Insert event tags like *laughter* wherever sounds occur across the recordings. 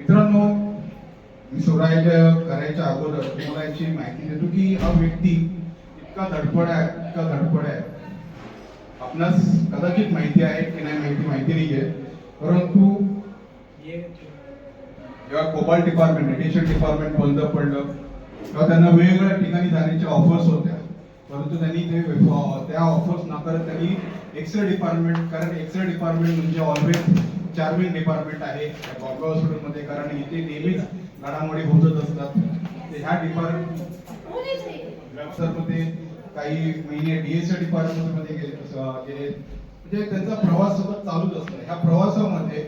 मित्रांनो मी स्वराज करायच्या अगोदर तुम्हाला याची माहिती देतो की हा व्यक्ती इतका धडपड आहे इतका धडपड आहे. आपणास कदाचित माहिती आहे की नाही माहिती माहिती नाही आहे. परंतु जेव्हा कोबाल डिपार्टमेंट रेडिएशन डिपार्टमेंट बंद पडलं तेव्हा त्यांना वेगवेगळ्या ठिकाणी जाण्याच्या ऑफर्स होत्या. परंतु त्यांनी ते त्या ऑफर्स नाकारत त्यांनी एक्सरे डिपार्टमेंट कारण एक्सरे डिपार्टमेंट म्हणजे ऑलवेज चार्मिंग डिपार्टमेंट आहे. बॉम्बे हॉस्पिटलमध्ये कारण इथे नेहमीच घडामोडी होतच असतात. ते ह्या डिपार्टमेंटमध्ये काही महिने डीएसए डिपार्टमेंटमध्ये गेले गेले. म्हणजे त्यांचा प्रवास सतत चालूच असतो. ह्या प्रवासामध्ये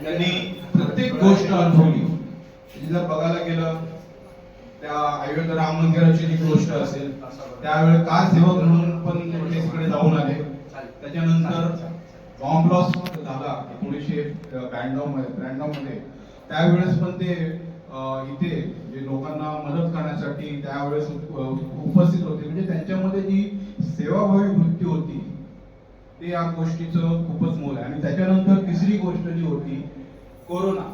त्यांनी प्रत्येक गोष्ट अनुभवली. म्हणजे जर बघायला गेलं त्या अयोध्या राम मंदिराची जी गोष्ट असेल त्यावेळेस कार सेवक म्हणून पण ते तिकडे जाऊन आले. त्याच्यानंतर बॉम्ब लॉस झाला एकोणीसशे ब्याण्णवमध्ये त्र्याण्णवमध्ये. त्यावेळेस पण ते इथे जे लोकांना मदत करण्यासाठी त्यावेळेस उपस्थित होते. म्हणजे त्यांच्यामध्ये जी सेवाभावी वृत्ती होती ते या गोष्टीचं खूपच मोल आहे. आणि त्याच्यानंतर तिसरी गोष्ट जी होती कोरोना.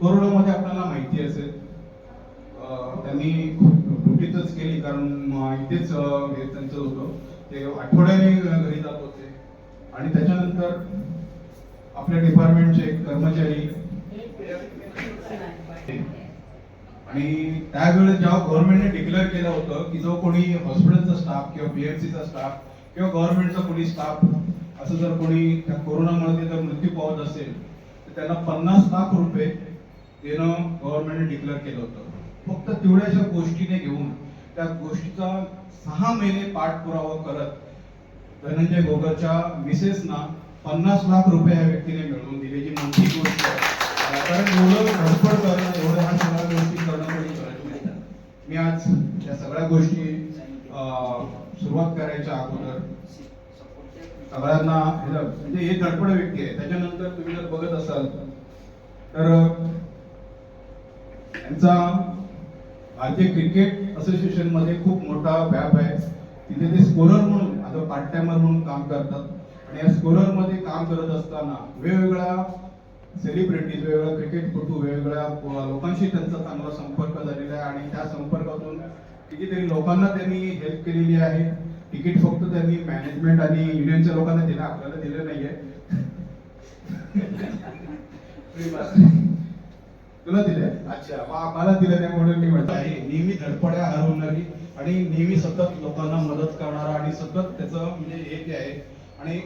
कोरोनामध्ये आपल्याला माहिती असेल त्यांनी खूप केली कारण इथेच हे त्यांचं होतं. ते आठवड्याने घरी जात होते. आणि त्याच्यानंतर आपल्या डिपार्टमेंटचे कर्मचारी. आणि त्यावेळेस जेव्हा गव्हर्नमेंटने डिक्लेअर केलं होतं की जो कोणी हॉस्पिटलचा स्टाफ किंवा बीएमसीचा स्टाफ किंवा गव्हर्नमेंटचा कोणी स्टाफ असं जर कोणी त्या कोरोनामध्ये जर मृत्यू पावत असेल तर त्यांना पन्नास लाख रुपये देणं गव्हर्नमेंटने डिक्लेअर केलं होतं. फक्त तेवढ्याशा गोष्टीने घेऊन त्या गोष्टीचा सहा महिने पाठपुरावा करत धनंजय गोगरच्या मिसेसना पन्नास लाख रुपये ह्या व्यक्तीने मिळवून दिले जी मोठी गोष्ट आहे. कारण एवढं धडपड करणं एवढं ह्या सगळ्या गोष्टी करणं कोणी करत नाही. मी आज या सगळ्या गोष्टी अं, सुरुवात करायच्या अगोदर सगळ्यांना म्हणजे हे धडपड व्यक्ती आहे. त्याच्यानंतर तुम्ही जर बघत असाल तर यांचा भारतीय क्रिकेट असोसिएशनमध्ये खूप मोठा व्याप आहे. तिथे ते स्कोलर म्हणून आता पार्ट टाइमर म्हणून काम करतात आणि या स्कोलरमध्ये काम करत असताना वेगवेगळ्या सेलिब्रिटीज वेगवेगळ्या क्रिकेटपटू वेगवेगळ्या लोकांशी त्यांचा चांगला संपर्क झालेला आहे. आणि त्या संपर्कातून कितीतरी लोकांना त्यांनी हेल्प केलेली आहे. तिकीट फक्त त्यांनी मॅनेजमेंट आणि युनियनच्या लोकांना दिलं. आपल्याला दिलं नाहीये. तुला दिले अच्छा. मग आम्हाला दिलं म्हणून मी म्हणतो. नेहमी धडपड्या हरवणारी आणि नेहमी सतत लोकांना मदत करणारा आणि सतत त्याचं म्हणजे हे जे आहे आणि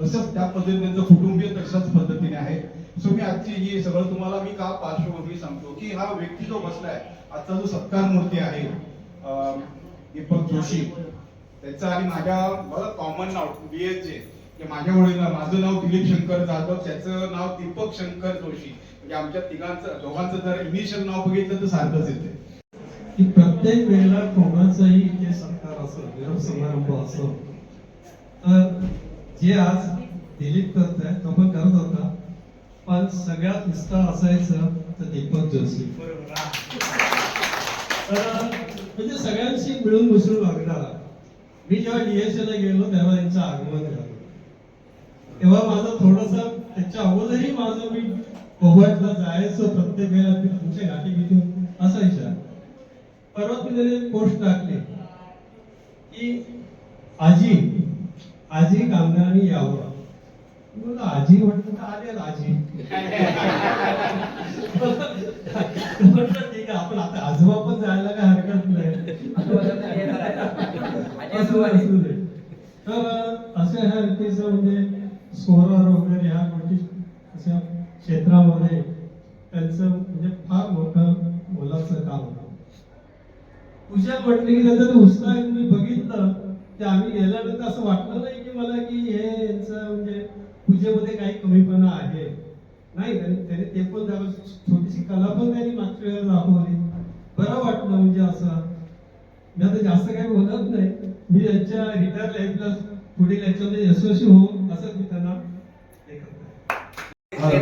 तसंच त्या पद्धतीने त्यांचं कुटुंबीय तशाच पद्धतीने आहे. सो मी आजची ही सगळं तुम्हाला मी का पार्श्वभूमी सांगतो की हा व्यक्ती जो बसलाय आजचा जो सत्कार मूर्ती आहे दीपक जोशी त्याचा आणि माझ्या मला कॉमन नाव बी एच जे माझ्या वडील माझं नाव दिलीप शंकर जाधव त्याचं नाव दीपक शंकर जोशी म्हणजे आमच्या तिघांचं दोघांचं जर इनिशियल नाव बघितलं तर सारखंच येते. की प्रत्येक वेळेला कोणाचाही इथे सत्कार असो निरोप समारंभ असो तर जे आज दिलीप करत आहे तो पण करत होता पण सगळ्यात विस्तार असायचं तर दीपक जोशी. तर म्हणजे सगळ्यांशी मिळून मिसळून वागणारा मी जेव्हा डीएसएला ला गेलो तेव्हा त्यांचं आगमन झालं. तेव्हा माझं थोडस त्याच्या अगोदरही माझं मी कोबटला जायचो प्रत्येक वेळेला तुमच्या गाठी बिठी असायच्या परवा मी पोस्ट टाकली. की आजी आजी कामगारांनी यावं. मी आजी म्हटलं तर आले आजी. म्हटलं ठीक आहे आपण आता आजोबा पण जायला काय हरकत नाही. तर अशा ह्या रीतीचं म्हणजे स्कोरर वगैरे ह्या गोष्टी अशा क्षेत्रामध्ये त्यांचं म्हणजे फार मोठं मोलाचं काम होतं. पूजा म्हटली की त्याचा उत्साह मी बघितलं की आम्ही गेल्यानंतर असं वाटलं नाही की मला की हे यांचं म्हणजे पूजेमध्ये काही कमीपणा आहे. नाही त्याने ते पण छोटीशी कला पण त्यांनी मागच्या वेळेला दाखवली. बरं वाटलं म्हणजे असं. मी आता जास्त काही बोलत नाही. मी यांच्या रिटायर लाईफला पुढील याच्यामध्ये यशस्वी होऊ असं मी त्यांना हे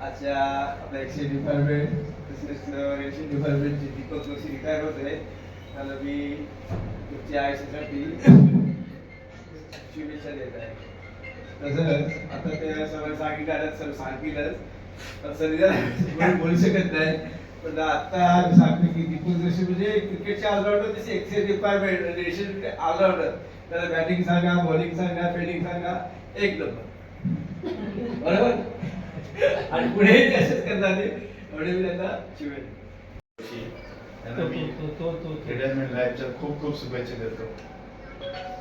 अच्छा आपल्या एकशे डिपार्टमेंट तसेच रेशन डिपार्टमेंटचे दीपक जोशी रिटायर होते त्याला मी तुमच्या आयुष्यासाठी शुभेच्छा देत आहे तसंच आता ते सगळं सांगितलं सर सांगितलंच तसं कोणी बोलू शकत नाही पण आता मी सांगतो की दीपक जोशी म्हणजे क्रिकेटचे ऑलराऊंडर तसे एक्सेस डिपार्टमेंट रेशन ऑलराऊंडर त्याला बॅटिंग सांगा बॉलिंग सांगा फिल्डिंग सांगा एक नंबर बरोबर आणि पुढेही तसेच करणार एवढे मी त्यांना मी रिटायरमेंट लाईफच्या खूप खूप शुभेच्छा देतो.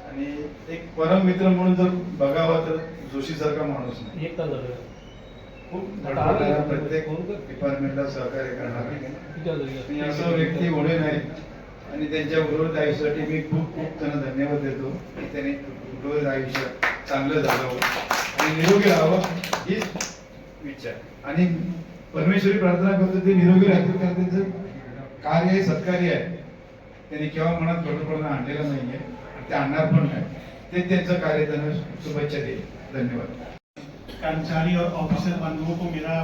आणि एक परम मित्र म्हणून जर बघावा तर जोशी सारखा माणूस नाही. खूप धडपडणारा, प्रत्येक डिपार्टमेंटला सहकार्य करणारा आणि असं व्यक्ती होणे नाही. आणि त्यांच्या उर्वरित आयुष्यासाठी मी खूप खूप त्यांना धन्यवाद देतो. की त्यांनी उर्वरित आयुष्य चांगलं झालं. आणि निरोगी राहावं हीच विचार आणि परमेश्वरी प्रार्थना करतो ते निरोगी राहतील कारण त्यांचं? कार्य हे सत्कार्य आहे. त्यांनी केव्हा मनात कटुपणा आणलेला नाहीये ते आणणार पण नाही. ते त्यांचं कार्य त्यांना शुभेच्छा देईल. धन्यवाद. कर्मचारी और ऑफिसर बंधुओं को मेरा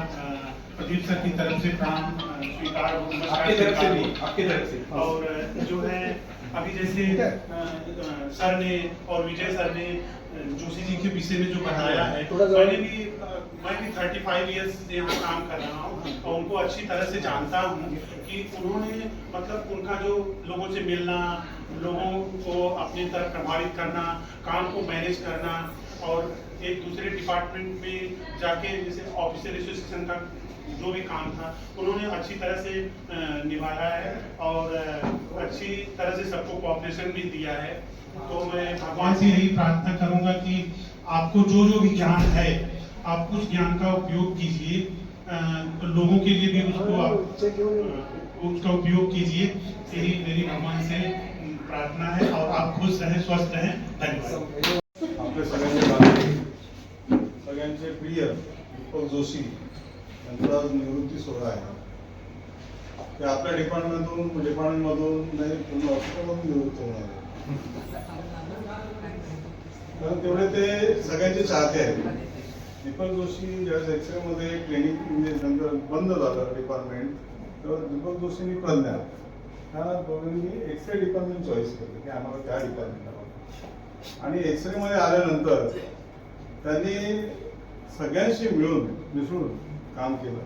प्रदीप सर की तरफ से प्रणाम अ, स्वीकार नमस्कार आपकी तरफ से भी आपकी तरफ से। और जो है अभी जैसे सर ने और विजय सर ने जोशी जी के विषय में जो बताया है मैंने भी मैं भी थर्टी फाइव ईयर्स से यहाँ काम कर रहा हूँ और उनको अच्छी तरह से जानता हूँ कि उन्होंने मतलब उनका जो लोगों से मिलना लोगों को अपनी तरफ़ प्रभावित करना काम को मैनेज करना और एक दूसरे डिपार्टमेंट में जाके जैसे ऑफिसर एसोसिएशन का जो भी काम था उन्होंने अच्छी तरह से निभाया है और अच्छी तरह से सबको कोऑपरेशन भी दिया है। तो मैं भगवान से यही प्रार्थना करूँगा कि आपको जो जो भी ज्ञान है आप उस ज्ञान का उपयोग कीजिए। लोगों के लिए भी उसको आप उसका उपयोग कीजिए। यही मेरी भगवान से प्रार्थना है और आप खुश रहें स्वस्थ रहें। धन्यवाद। सगळ्यांचे प्रिय दीपक जोशी त्यांचा आज निवृत्ती सोहळा आहे. ते आपल्या डिपार्टमेंटमधून म्हणजे डिपार्टमेंटमधून नाही पूर्ण हॉस्पिटलमधून निवृत्त होणार आहे. कारण तेवढे ते सगळ्यांचे चाहते आहेत. दीपक जोशी ज्यावेळेस एक्सरेमध्ये क्लिनिक म्हणजे नंतर बंद झालं डिपार्टमेंट तेव्हा दीपक जोशींनी प्रज्ञा. ह्या दोघांनी एक्सरे डिपार्टमेंट चॉईस केलं की आम्हाला त्या डिपार्टमेंटला आणि एक्सरे मध्ये आल्यानंतर त्यांनी सगळ्यांशी मिळून मिसळून काम केलं.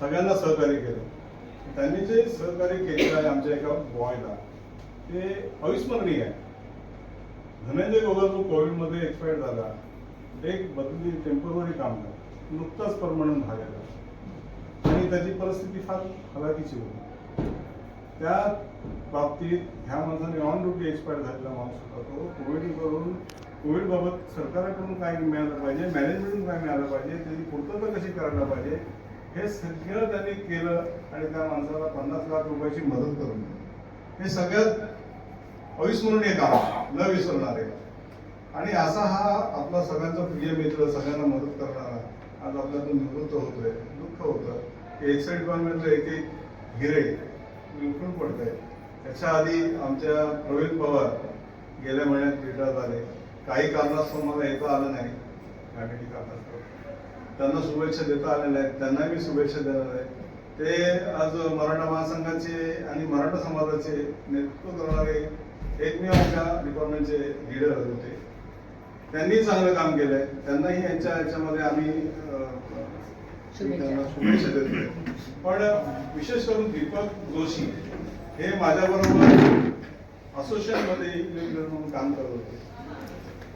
सगळ्यांना सहकार्य केलं. त्यांनी जे सहकार्य केलेलं आहे आमच्या एका बॉयला ते अविस्मरणीय आहे. धनंजय गोगल जो कोविडमध्ये एक्सपायर झाला. एक बदली टेंपररी झालं. नुकताच परमनंट झालेला. आणि त्याची परिस्थिती फार हलाखीची होती. त्या बाबतीत ह्या माणसाने ऑन ड्युटी एक्सपायर झालेला माणूस होता तो. कोविड करून कोविड बाबत सरकारकडून काय मिळालं पाहिजे मॅनेजमेंटकडून काय मिळालं पाहिजे त्याची पूर्तता कशी करायला पाहिजे हे सगळं त्यांनी केलं आणि त्या माणसाला पन्नास लाख रुपयाची मदत करून हे सगळ्यात अविस्मरणीय काम न विसरणारे. आणि असा हा आपला सगळ्यांचा प्रिय मित्र सगळ्यांना मदत करणारा आज आपल्यातून निवृत्त होतोय दुःख होतं. की साईड डिपार्टमेंटचं एक एक हिरे विकून पडत आहे त्याच्या आधी आमच्या प्रवीण पवार गेल्या महिन्यात रिटायर झाले. काही कारणास्तव मला येता आलं नाही. फॅमिली कारणास्तव. त्यांना शुभेच्छा देता आलेल्या आहेत. त्यांनाही मी शुभेच्छा देणार आहे. ते आज मराठा महासंघाचे आणि मराठा समाजाचे नेतृत्व करणारे एकमेव आमच्या डिपार्टमेंटचे लीडर होते. त्यांनी चांगलं काम केलंय. त्यांनाही यांच्या याच्यामध्ये आम्ही त्यांना शुभेच्छा देतोय. पण विशेष करून दीपक जोशी हे माझ्याबरोबर असोसिएशनमध्ये leader म्हणून काम करत होते.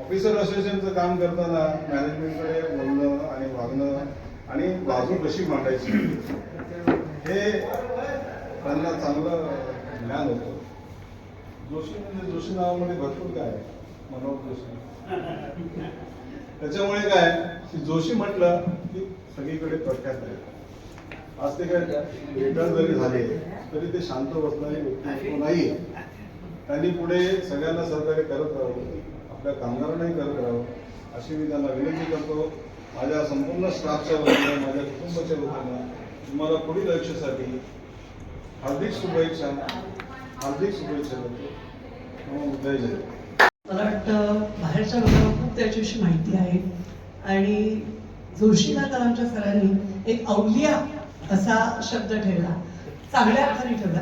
ऑफिसर असोसिएशनचं काम करताना मॅनेजमेंटकडे बोलणं आणि वागणं आणि बाजू कशी मांडायची हे त्यांना चांगलं ज्ञान होतं. जोशी म्हणजे जोशी नावामध्ये भरपूर काय आहे. मनोहर जोशी. त्याच्यामुळे काय की जोशी म्हटलं की सगळीकडे प्रख्यात आहे. आज ते काय रिटर्न जरी झाले तरी ते शांत बसणारे व्यक्ती नाही त्यांनी पुढे सगळ्यांना सहकार्य करत राहू आपल्या कामगारांनाही करत राहावं अशी मी त्यांना विनंती करतो. माझ्या संपूर्ण स्टाफच्या वतीनं माझ्या कुटुंबाच्या वतीनं तुम्हाला पुढील आयुष्यासाठी हार्दिक शुभेच्छा. हार्दिक शुभेच्छा देतो. हो, जय जय. मला वाटतं बाहेरच्या लोकांना खूप त्याच्याविषयी माहिती आहे. आणि जोशीदार आमच्या सरांनी एक अवलिया असा शब्द ठेवला. चांगल्या अर्थाने ठेवला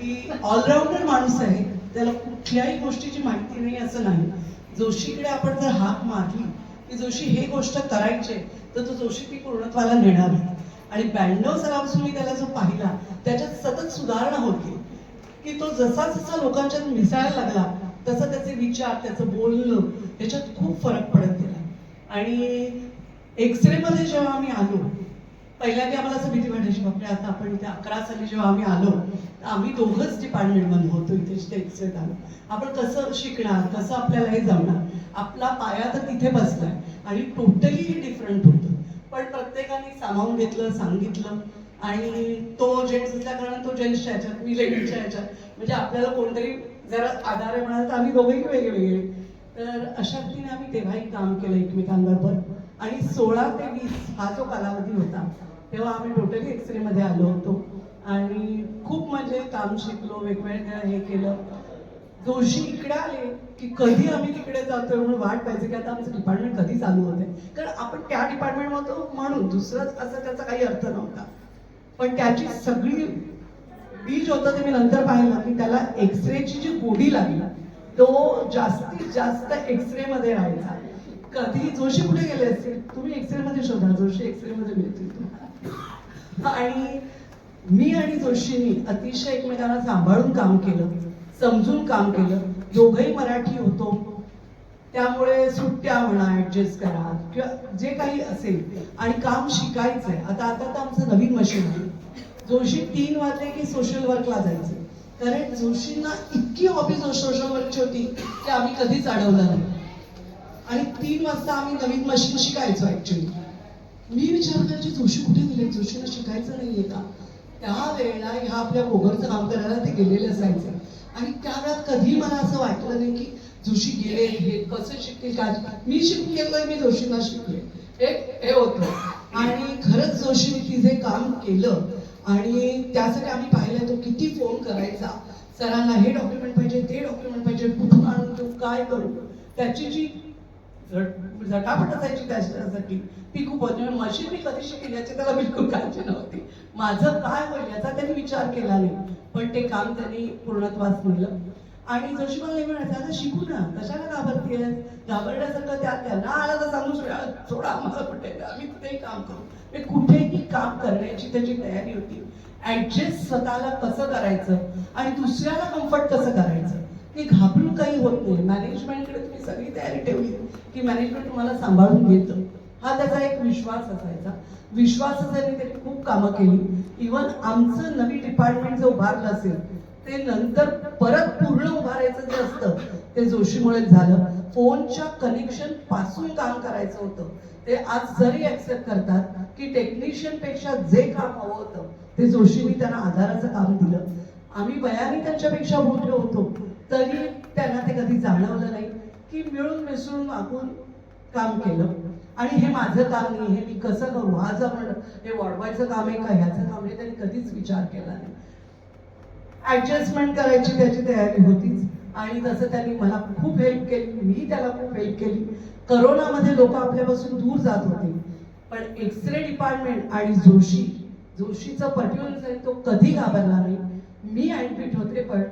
की ऑलराऊंडर माणूस आहे त्याला कुठल्याही गोष्टीची माहिती नाही असं नाही. जोशीकडे आपण जर हाक मारली की जोशी हे गोष्ट करायचे तर तो जोशी ती पूर्णत्वाला नेणार आहे आणि ब्याण्णव सालापासून मी त्याला जो पाहिला त्याच्यात सतत सुधारणा होती की तो जसा जसा लोकांच्यात मिसळायला लागला तसं त्याचे विचार त्याचं बोलणं याच्यात खूप फरक पडत गेला. आणि एक्सरे मध्ये जेव्हा आम्ही आलो पहिल्यांदा आम्हाला असं भीती वाटायची बापरे आता आपण इथे अकरा साली जेव्हा आम्ही आलो तर आम्ही दोघंच डिपार्टमेंटमध्ये होतो इथे एक्सरेत आलो आपण कसं शिकणार कसं आपल्याला हे जमणार? आपला पाया तर तिथे बसलाय आणि टोटली हे डिफरंट होतं. पण प्रत्येकाने सामावून घेतलं सांगितलं आणि तो जेंट्सच्या कारण तो जेंट्सच्या ह्याच्यात मी लेडीजच्या ह्याच्यात म्हणजे आपल्याला कोणतरी जरा आधार आहे म्हणाल तर आम्ही दोघेही वेगवेगळे तर अशा रीतीने आम्ही तेव्हाही काम केलं एकमेकांबरोबर आणि सोळा ते वीस हा जो कालावधी होता तेव्हा आम्ही टोटली एक्सरे मध्ये आलो होतो. आणि खूप म्हणजे काम शिकलो वेगवेगळ्या हे केलं. जोशी इकडे आले की कधी आम्ही तिकडे जातोय म्हणून वाट पाहिजे की आता आमचं डिपार्टमेंट कधी चालू होते कारण आपण त्या डिपार्टमेंट होतो म्हणून दुसरंच असं त्याचा काही अर्थ नव्हता. पण त्याची सगळी बीज होतं ते मी नंतर पाहिलं की त्याला एक्सरेची जी गोडी लागली तो जास्तीत जास्त एक्सरे मध्ये राहायचा. कधी जोशी कुठे गेले असतील? तुम्ही एक्सरे मध्ये शोधा जोशी एक्सरे मध्ये मिळतील तुम्हाला. आणि मी आणि जोशींनी अतिशय एकमेकांना सांभाळून काम केलं समजून काम केलं. दोघंही मराठी होतो. त्यामुळे सुट्ट्या म्हणा ऍडजस्ट करा किंवा जे काही असेल. आणि काम शिकायचंय. आता आता तर आमचं नवीन मशीन आहे. जोशी तीन वाजले की सोशल वर्कला जायचं. कारण जोशींना इतकी हॉबी सोशल वर्कची होती की आम्ही कधीच अडवलं नाही. आणि तीन वाजता आम्ही नवीन मशीन शिकायचो ऍक्च्युली मी विचार करायची जोशी कुठे गेले? जोशीला शिकायचं नाहीये का? त्या वेळेला ह्या आपल्या गोगरचं काम करायला ते गेलेले असायचे. आणि त्या वेळात कधी मला असं वाटलं नाही की जोशी गेले हे कसं शिकतील काय? मी शिकून गेलोय मी जोशींना शिकले हे हे होतं. आणि खरंच जोशीने तिचे काम केलं. आणि त्यासाठी आम्ही पाहिलं तो किती फोन करायचा? सरांना हे डॉक्युमेंट पाहिजे ते डॉक्युमेंट पाहिजे कुठून आणून तो काय करू? त्याची जी झटापट असायची त्याच्यासाठी ती खूप होती. म्हणजे मशीन मी कधी शिकेल याची त्याला बिलकुल काळजी नव्हती. माझं काय होईल याचा त्यांनी विचार केला नाही. पण ते काम त्यांनी पूर्णत्वास म्हणलं. आणि जोशी मला म्हणायचं आता शिकू ना. कशाला घाबरते घाबरण्यासारखं त्या त्यांना आला तर सांगू सोडा थोडा आम्हाला कुठे? आम्ही कुठेही काम करू. ते कुठेही काम करण्याची त्याची तयारी होती. ऍडजस्ट स्वतःला कसं करायचं? आणि दुसऱ्याला कम्फर्ट कसं करायचं? की घाबरून काही होत नाही. मॅनेजमेंटकडे तुम्ही सगळी तयारी ठेवली की मॅनेजमेंट तुम्हाला सांभाळून घेतं. हा त्याचा एक विश्वास असायचा. विश्वासासाठी त्यांनी खूप कामं केली. इवन आमचं नवी डिपार्टमेंट जे उभारलं असेल ते नंतर परत पूर्ण उभारायचं जे असतं ते जोशीमुळे झालं. फोनच्या कनेक्शनपासून काम करायचं होतं. ते आज जरी ऍक्सेप्ट करतात की टेक्निशियनपेक्षा जे काम हवं होतं ते जोशींनी त्यांना आधाराचं काम दिलं. आम्ही वयाने त्यांच्यापेक्षा मोठे होतो. तरी त्यांना ते कधी जाणवलं नाही की मिळून मिसळून मागून काम केलं. आणि हे माझं काम नाही हे मी कसं करू? हा जर म्हणलं हे वाढवायचं काम आहे का? ह्याचं काम आहे त्यांनी कधीच विचार केला नाही. ऍडजस्टमेंट करायची त्याची तयारी होतीच. आणि तसं त्यांनी मला खूप हेल्प केली. मी त्याला खूप हेल्प केली. करोनामध्ये लोक आपल्यापासून दूर जात होते. पण एक्सरे डिपार्टमेंट आणि जोशी जोशीचं पर्टिक्युलर तो कधी घाबरला नाही मी ऍडमिट होते पण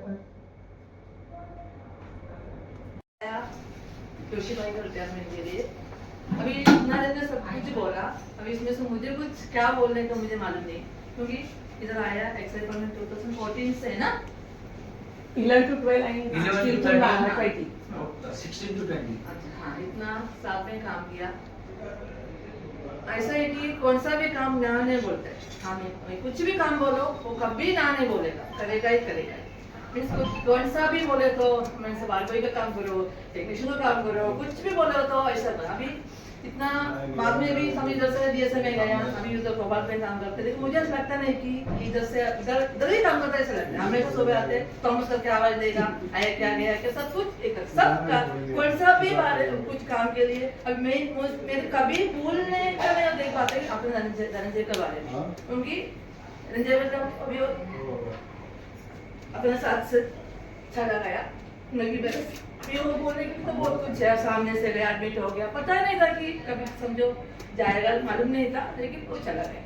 जोशीबाई का रिटायरमेंट के लिए अभी नारे ने सब कुछ बोला अभी इसमें से मुझे कुछ क्या बोलने का मुझे मालूम नहीं क्योंकि इधर आया एक्साइज परमिट 2014 से है ना? इलेवन टू ट्वेल्व आणि 11 to 13, twenty sixteen to twenty अच्छा हाँ इतना साल में काम किया। ऐसा है कि कौन सा भी काम ना नहीं बोलते। हाँ नहीं कुछ भी काम बोलो वो कभी ना नहीं बोलेगा। करेगा ही करेगा ही। मीन्स कौन सा भी बोले तो मैं सवाल कोई का काम करो टेक्नीशियन का काम करो कुछ भी बोले तो ऐसा था। अभी इतना बाद में भी हम इधर से डीएसए में गया अभी उधर भोपाल में काम करते लेकिन मुझे ऐसा लगता नहीं कि इधर से इधर इधर ही काम करता ऐसा लगता है। हमें तो सुबह आते थॉमस करके आवाज़ देगा आया क्या गया क्या सब कुछ एक सब का कौन सा भी बारे कुछ काम के लिए। अब मैं मेरे कभी भूलने का नहीं देख पाते अपने धनंजय के बारे में। क्योंकि धनंजय मतलब अभी अपने साथ से चला गया। लगी बरस फिर वो बोलने की तो बहुत कुछ है। सामने से गया एडमिट हो गया। पता ही नहीं था कि कभी समझो जाएगा मालूम नहीं था लेकिन वो चला गया।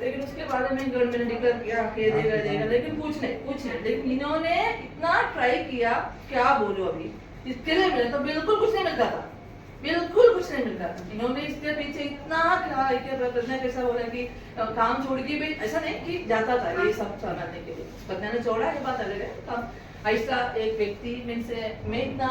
लेकिन उसके बाद में गवर्नमेंट ने डिक्लेयर किया कि देगा देगा। लेकिन कुछ नहीं कुछ नहीं। लेकिन इन्होंने इतना ट्राई किया क्या बोलो अभी? इसके लिए मिला तो बिल्कुल कुछ नहीं मिलता था। बिल्कुल कुछ नहीं मिलता। इन्होंने इसके पीछे इतना कि प्रज्ञा कैसा बोला कि काम छोड़ के भी ऐसा नहीं कि जाता था ये सब चलाने के लिए। प्रज्ञा ने छोड़ा, ये बात अलग है। ऐसा एक व्यक्ति मीन्स मैं इतना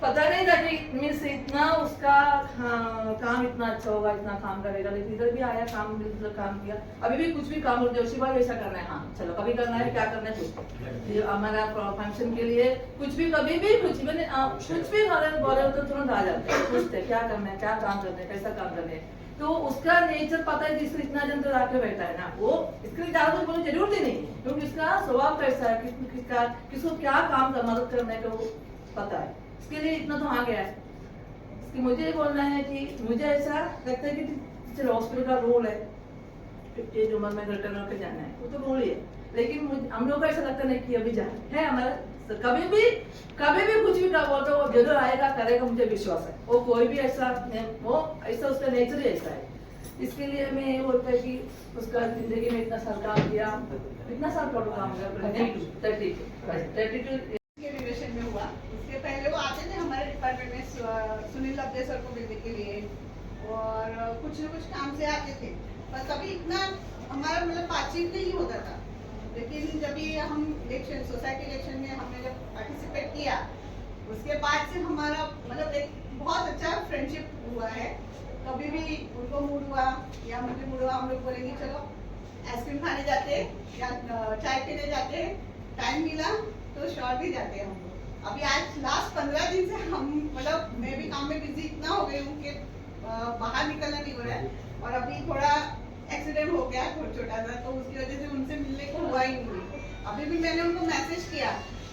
पता नहीं कि मीन्स इतना उसका हाँ, काम इतना अच्छा होगा इतना काम करेगा। लेकिन इधर भी आया काम बिल्कुल काम किया। अभी भी कुछ भी काम बोलते जोशी भाई वैसा करना है। हाँ चलो कभी करना है क्या करना है हमारा फ़ंक्शन के लिए कुछ भी कभी भी कुछ भी कुछ भी हमारे बोले तो तुरंत आ जाते हैं। पूछते क्या करना है क्या काम करना है कैसा काम करना है। तो उसका नेचर पता है जिसको इतना जन तो बैठा है ना। वो इसके लिए ज़्यादा बोलने ज़रूरत ही नहीं क्योंकि उसका स्वभाव कैसा है किसका किसको क्या काम मदद करने का वो पता है। इसके लिए इतना तो आ गया है। इसकी मुझे ये बोलना है कि मुझे ऐसा लगता है कि चलो हॉस्पिटल का रोल है। ये जो मन में रिटर्न होकर जाना है वो तो रोल ही है। लेकिन हम लोग को ऐसा लगता नहीं कि अभी जाना है। हमारा तो कभी भी कभी भी कुछ भी का बोलते हो वो ज़रूर आएगा करेगा मुझे विश्वास है। वो कोई भी ऐसा वो ऐसा उसका नेचर ही ऐसा है। इसके लिए मैं ये बोलता है कि उसका ज़िंदगी में इतना साल काम किया इतना साल टोटल काम किया थर्टी थर्टी टू के रिलेशन में हुआ। उसके पहले डिपार्टमेंट में सुनील लब्दे सर को मिलने के लिए और कुछ न कुछ काम से आते थे। पर कभी इतना हमारा मतलब बातचीत नहीं होता था। लेकिन जब ये हम इलेक्शन सोसाइटी इलेक्शन में हमने जब पार्टिसिपेट किया, उसके बाद से हमारा मतलब एक बहुत अच्छा फ्रेंडशिप हुआ है। कभी भी उनको मूड हुआ या मुझे मूड हुआ, हम लोग बोलेंगे, चलो आइसक्रीम खाने जाते या चाय पीने जाते टाइम मिला तो शॉर्ट भी जाते हम लोग। अभी आज लास्ट पंद्रह दिन से हम मतलब मैं भी काम में बिज़ी इतना हो गई हूँ कि बाहर निकलना नहीं हो रहा है। और अभी थोड़ा एक्सीडेंट हो गया छोटा सा तो उसकी वजह से उनसे मिलने को हुआ ही नहीं। अभी भी मैंने उनको मैसेज किया,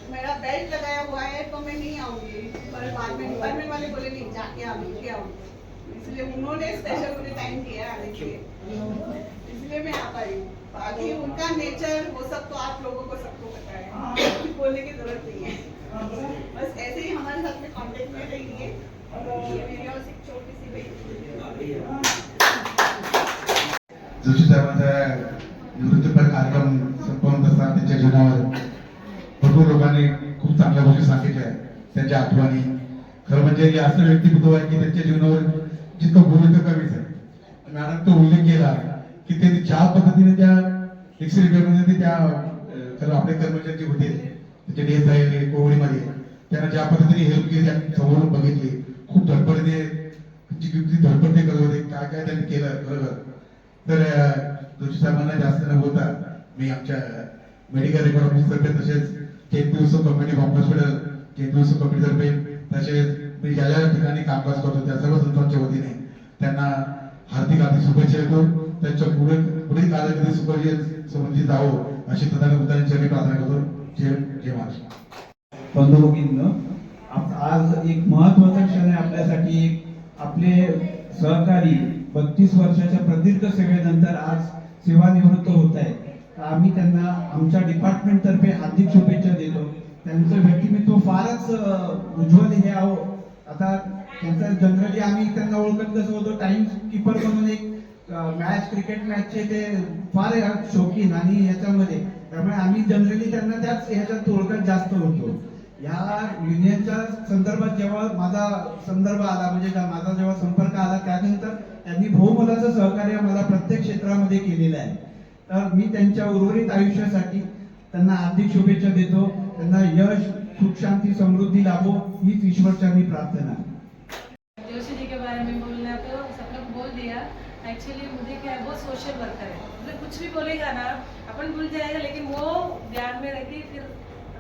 मेरा बेल्ट लगाया हुआ है तो मैं नहीं आऊँगी। पर बाद में डिपार्टमेंट वाले बोले, नहीं, जाके आ आऊँगी। इसलिए उन्होंने स्पेशल मुझे टाइम दिया आने के लिए। इसलिए मैं आ पाई बाकी उनका नेचर वो सब तो आप लोगों को सबको पता है। बोलने की ज़रूरत नहीं है। बस ऐसे ही हमारे साथ में कांटेक्ट में रहिए। मेरी और एक छोटी सी बेटी जोशी साहेबांचा निवृत्तीपर कार्यक्रम संपवत असताना त्यांच्या जीवनावर भरपूर लोकांनी खूप चांगल्या गोष्टी सांगितल्या आहेत त्यांच्या आठवणी खरं म्हणजे हे असं व्यक्तिमत्व आहे की त्यांच्या जीवनावर जितकं बोललं तर कमीच आहे मॅडम तो उल्लेख केला की ते ज्या पद्धतीने त्या मध्ये ते त्या खरं आपले कर्मचारी जे होते त्यांचे डेथ झालेले कोविडमध्ये त्यांना ज्या पद्धतीने हेल्प केली त्या समोरून बघितली. खूप धडपडते किती धडपड ते करत होते काय काय त्यांनी केलं बरोबर. तर अं, जोशी साहेबांना जास्त न बोलता मी आमच्या मेडिकल रेकॉर्ड ऑफिस तर्फे तसेच चेतन उत्सव कमिटी हॉस्पिटल चेतन उत्सव कमिटी तर्फे तसेच मी ज्या ज्या ठिकाणी कामकाज करतो त्या सर्व संस्थांच्या वतीने त्यांना हार्दिक हार्दिक शुभेच्छा देतो. त्यांच्या पुढे पुढील कालावधी सुखजी समृद्धी जावो अशी तथागत बुद्धांची प्रार्थना करतो. जय जय महाराष्ट्र. बंधू आज एक महत्त्वाचा क्षण आहे आपल्यासाठी. एक आपले सहकारी बत्तीस वर्षाच्या प्रदीर्घ सेवेनंतर आज सेवानिवृत्त होत आहे आम्ही त्यांना आमच्या डिपार्टमेंट तर्फे हार्दिक शुभेच्छा देतो. त्यांचं व्यक्तिमत्व फारच उज्ज्वल हे आहो. आता त्यांचा जनरली आम्ही त्यांना ओळखत कसं होतो? टाइम किपर म्हणून एक मॅच क्रिकेट मॅचचे ते फार शौकीन आणि याच्यामध्ये. त्यामुळे आम्ही जनरली त्यांना त्याच ह्याच्या ओळखत जास्त होतो या युनियनच्या संदर्भात जेव्हा माझा संदर्भ आला म्हणजे माझा जेव्हा संपर्क आला त्यानंतर त्यांनी बहुमोलाचं सहकार्य मला प्रत्येक क्षेत्रामध्ये केलेलं आहे. तर मी त्यांच्या उर्वरित आयुष्यासाठी त्यांना हार्दिक शुभेच्छा देतो. त्यांना यश सुख शांती समृद्धी लाभो हीच ईश्वरचरणी प्रार्थना. जोशी जी के बारे में बोलना तो सब लोग बोल दिया। एक्चुअली मुझे क्या है, वो सोशल वर्कर है। मतलब कुछ भी बोलेगा ना, अपन भूल जाएगा, लेकिन वो ध्यान में रखी फिर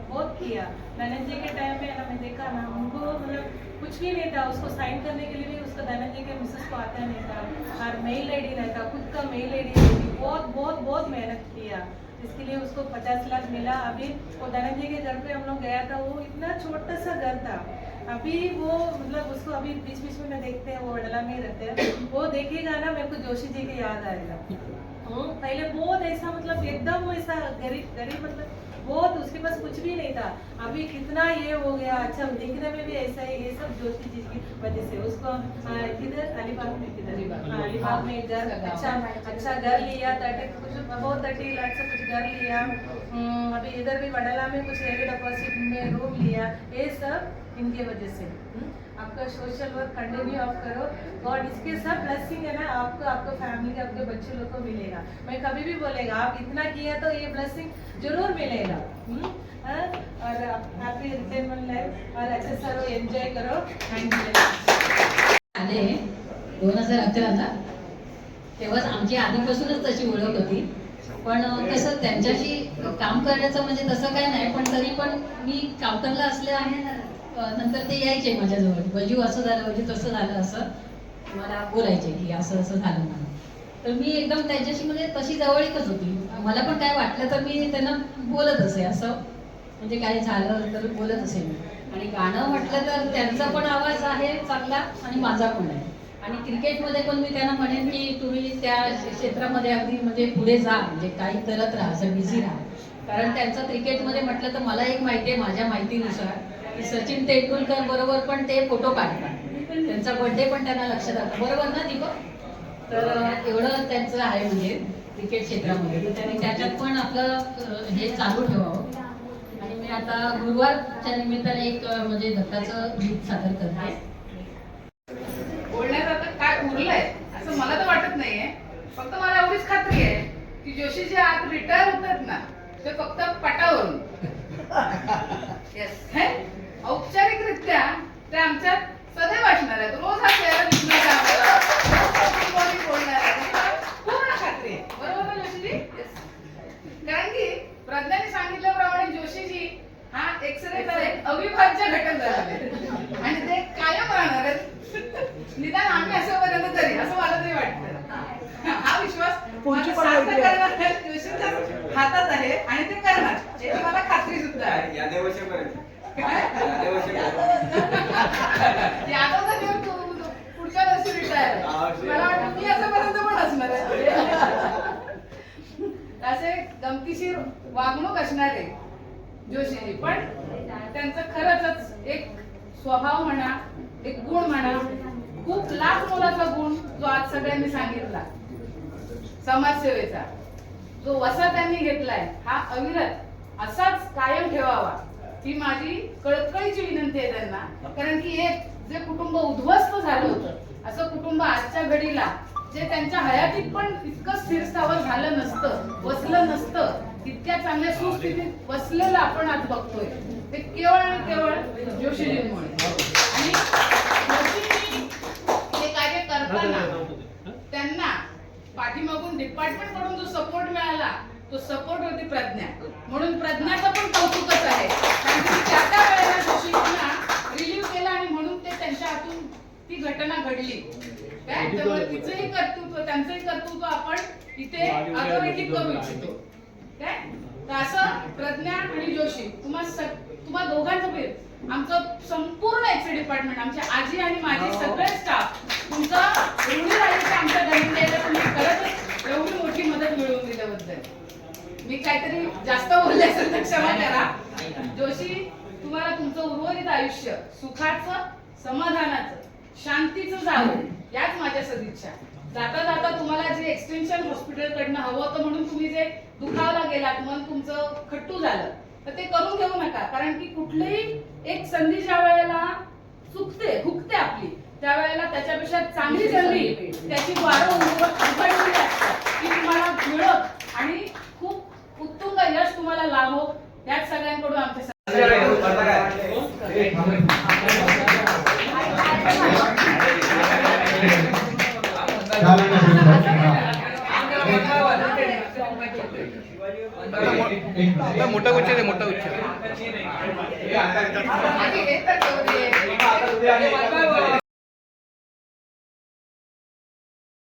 बहुत किया। धनंजय के टाइम में ना मैं देखा ना, उनको मतलब कुछ भी नहीं था। उसको साइन करने के लिए भी उसका धनंजय के मिसेस को आता नहीं था। और मेल आईडी नहीं था, खुद का मेल आईडी नहीं थी। बहुत बहुत बहुत मेहनत किया। इसके लिए उसको पचास लाख मिला। अभी वो धनंजय के घर पे हम लोग गया था, वो इतना छोटा सा घर था। अभी वो मतलब उसको अभी बीच बीच में देखते हैं वो वडला में ही रहते हैं। वो देखेगा ना मेरे को जोशी जी की याद आएगा। पहले बहुत ऐसा मतलब एकदम ऐसा गरीब गरीब मतलब बहुत उसके पास कुछ भी नहीं था। अभी कितना ये हो गया अच्छा दिखने में भी ऐसा है ये सब जोशी जी की वजह से उसको किधर? अलीबाग में किधर? हाँ, अलीबाग में घर अच्छा अच्छा घर लिया थर्टी कुछ बहुत थर्टी लाख से कुछ घर लिया। हम्म, अभी इधर भी वडला में कुछ रेलवे डिपॉजिट में रूम लिया। ये सब इनके वजह से। हम्म, आपका सोशल वर्क कंटिन्यू आप करो। और इसके सब ब्लेसिंग है ना आपको आपको फैमिली आपके बच्चे लोग को मिलेगा। मैं कभी भी बोलेगा आप इतना किया तो ये ब्लेसिंग जरूर मिलेगा। हम्म? हाँ? और हैप्पी रिटायरमेंट लाइफ और अच्छे सर्व एंजॉय करो। थैंक यू आले दोन हजार अकराला तेव्हाच आमची आधीपासूनच तशी ओळख होती. पण कसं त्यांच्याशी काम करण्याचं म्हणजे तसं काय नाही पण तरी पण मी कावटनला असल्या नंतर ते यायचे माझ्याजवळ. बजू असं झालं बजू तसं झालं असं मला बोलायचे की असं असं झालं म्हणून. तर मी एकदम त्यांच्याशी म्हणजे तशी जवळीकच होती. मला पण काय वाटलं तर मी त्यांना बोलत असे असं म्हणजे काय झालं तर बोलत असे मी. आणि गाणं म्हटलं तर त्यांचा पण आवाज आहे चांगला आणि माझा पण आहे. आणि क्रिकेटमध्ये पण मी त्यांना म्हणेन की तुम्ही त्या क्षेत्रामध्ये अगदी म्हणजे पुढे जा म्हणजे काही करत राहा असं बिझी राहा. कारण त्यांचं क्रिकेटमध्ये म्हटलं तर मला एक माहिती आहे माझ्या माहितीनुसार की सचिन तेंडुलकर बरोबर पण ते फोटो काढतात. त्यांचा बर्थडे पण त्यांना लक्षात राहतो. बरोबर ना दीपक? तर एवढं त्यांचं आहे म्हणजे क्रिकेट क्षेत्रामध्ये. तर त्यांनी त्याच्यात पण आपलं हे चालू ठेवावं. आणि मी आता गुरुवारच्या निमित्ताने एक म्हणजे दत्ताचं गीत सादर करते. बोलण्यात आता काय उरलंय असं मला तर वाटत नाहीये. फक्त मला एवढीच खात्री आहे की जोशी जे आत रिटायर होतात ना ते फक्त पटावरून. *laughs* येस औपचारिकरित्या ते आमच्यात सदैव असणार आहेत. रोज हा चेहरा दिसणार आहे बोलणार पूर्ण खात्री आहे? बरोबर ना जोशीजी. कारण की प्रज्ञाने सांगितल्याप्रमाणे जोशीजी हा एक्सरेचा एक अविभाज्य घटक झाला आहे. आणि ते कायम राहणार आहेत. निदान आम्ही असेपर्यंत तरी असं मला तरी वाटतं. हा विश्वास जोशींच्या हातात आहे आणि ते करणार. याची मला खात्री सुद्धा आहे. या देवाशेपर्यंत काय? पुढच्या वर्षी रिटायर मला वाटतं मी असेपर्यंत पण असणार आहे. असे गमतीशीर वागणूक असणारे जोशीजी पण त्यांचं खरंच एक स्वभाव म्हणा एक गुण म्हणा खूप लाख मोलाचा गुण जो आज सगळ्यांनी सांगितला. समाजसेवेचा. जो वसा त्यांनी घेतलाय हा अविरत असाच कायम ठेवावा. ही माझी कळकळीची विनंती आहे त्यांना. कारण की एक जे कुटुंब उद्ध्वस्त झालं होतं असं कुटुंब आजच्या घडीला जे त्यांच्या हयातीत पण इतकं स्थिर स्थावर झालं नसतं बसलं नसतं इतक्या चांगल्या सुस्थितीत बसलेलं आपण आज बघतोय. ते केवळ आणि केवळ जोशीजींमुळे आणि जोशीजी हे कार्य करताना त्यांना पाठीमागून डिपार्टमेंटकडून जो सपोर्ट मिळाला तो सपोर्ट होती प्रज्ञा. म्हणून प्रज्ञाचं पण कौतुकच आहे. कारण की वेळेला जोशींना रिलीव्ह केला आणि म्हणून ते त्यांच्या हातून ती घटना घडली. काय? त्यामुळे तिचंही कर्तृत्व त्यांचंही कर्तृत्व आपण इथे अधोरेखित करू इच्छितो. काय? तर असं प्रज्ञा आणि जोशी तुम्हा सग- तुम्हा दोघांचं भेट आमचं संपूर्ण एक्स डिपार्टमेंट आमच्या आजी आणि माझे सगळे स्टाफ तुमचा एवढी राहिली आमच्या दहिंद्याला तुम्ही खरंच एवढी मोठी मदत मिळवून दिल्याबद्दल. मी काहीतरी जास्त बोलले असेल तर क्षमा करा. जोशी तुम्हाला तुमचं उर्वरित आयुष्य सुखाचं समाधानाचं शांतीचं जावं याच माझ्या सदिच्छा. जाता जाता तुम्हाला जे एक्सटेन्शन हॉस्पिटल कडनं हवं होतं म्हणून तुम्ही जे दुखावला गेलात मन तुमचं खट्टू झालं तर ते करून घेऊ नका. कारण की कुठलीही एक संधी ज्या वेळेला चुकते हुकते आपली त्यावेळेला त्याच्यापेक्षा चांगली संधी त्याची वारं उघडलेली असते ती तुम्हाला मिळत आणि उत्तुंग यश तुम्हाला लाभो याच सगळ्यांकडून आमच्या मोठा गुच्छ दे मोठा हे दे.